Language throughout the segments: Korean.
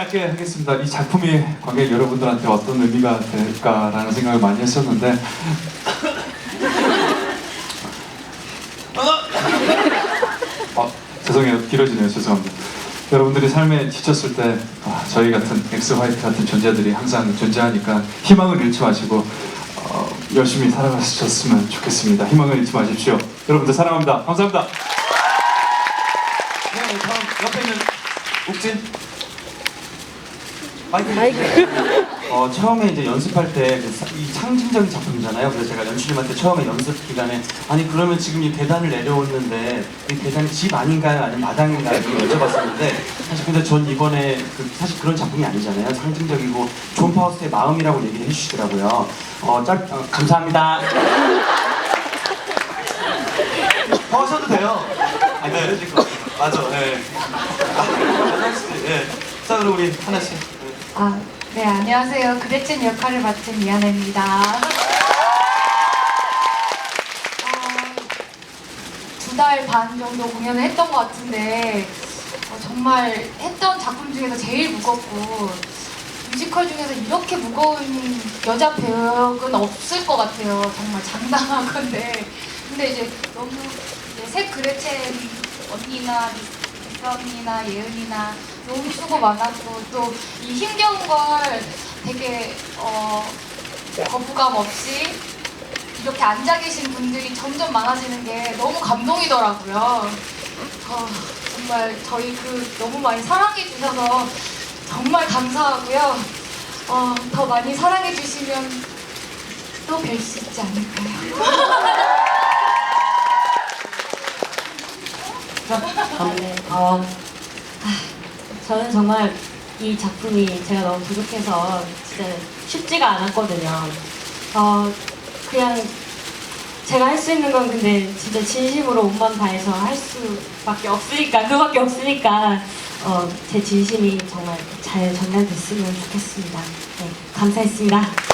짧게 하겠습니다. 이 작품이 관객 여러분들한테 어떤 의미가 될까라는 생각을 많이 했었는데 어, 죄송해요. 길어지네요. 죄송합니다. 여러분들이 삶에 지쳤을 때 아, 저희 같은 엑스 화이트 같은 존재들이 항상 존재하니까 희망을 잃지 마시고 어, 열심히 살아가셨으면 좋겠습니다. 희망을 잃지 마십시오. 여러분들 사랑합니다. 감사합니다. 네, 다음 옆에 있는 욱진. 어, 처음에 이제 연습할 때이 상징적인 작품이잖아요. 그래서 제가 연출님한테 처음에 연습 기간에 아니 그러면 지금 이 계단을 내려오는데 이 계단이 집 아닌가요? 아니면 마당인가요? 이렇게 여쭤봤었는데 사실 근데 전 이번에 그 사실 그런 작품이 아니잖아요. 상징적이고 존 파우스트의 마음이라고 얘기를 해주시더라고요. 어, 짧, 어, 감사합니다. 더 하셔도 돼요. 아니, 네. 그러실 것 같아요. 맞아, 네. 아, 하나씩, 네. 자, 그럼 우리 하나씩. 네. 아, 네, 안녕하세요. 그레첸 역할을 맡은 이하나입니다. 어, 두달 반 정도 공연을 했던 것 같은데, 어, 정말 했던 작품 중에서 제일 무겁고, 뮤지컬 중에서 이렇게 무거운 여자 배역은 없을 것 같아요. 정말 장담하건데. 근데 이제 너무 이제 새 그레첸 언니나 언니나 예은이나 너무 수고 많았고 또 이 힘겨운 걸 되게 어, 거부감 없이 이렇게 앉아 계신 분들이 점점 많아지는 게 너무 감동이더라고요. 어, 정말 저희 그 너무 많이 사랑해 주셔서 정말 감사하고요. 어, 더 많이 사랑해 주시면 또 뵐 수 있지 않을까요? 네, 어, 아, 저는 정말 이 작품이 제가 너무 부족해서 진짜 쉽지가 않았거든요. 어, 그냥 제가 할 수 있는 건 근데 진짜 진심으로 온맘 다해서 할 수밖에 없으니까, 그밖에 없으니까, 어, 제 진심이 정말 잘 전달됐으면 좋겠습니다. 네, 감사했습니다.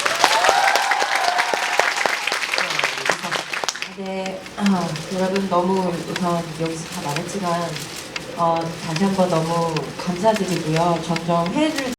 네, 아, 여러분 너무 우선 여기서 다 말했지만 어, 다시 한번 너무 감사드리고요. 점점 해줄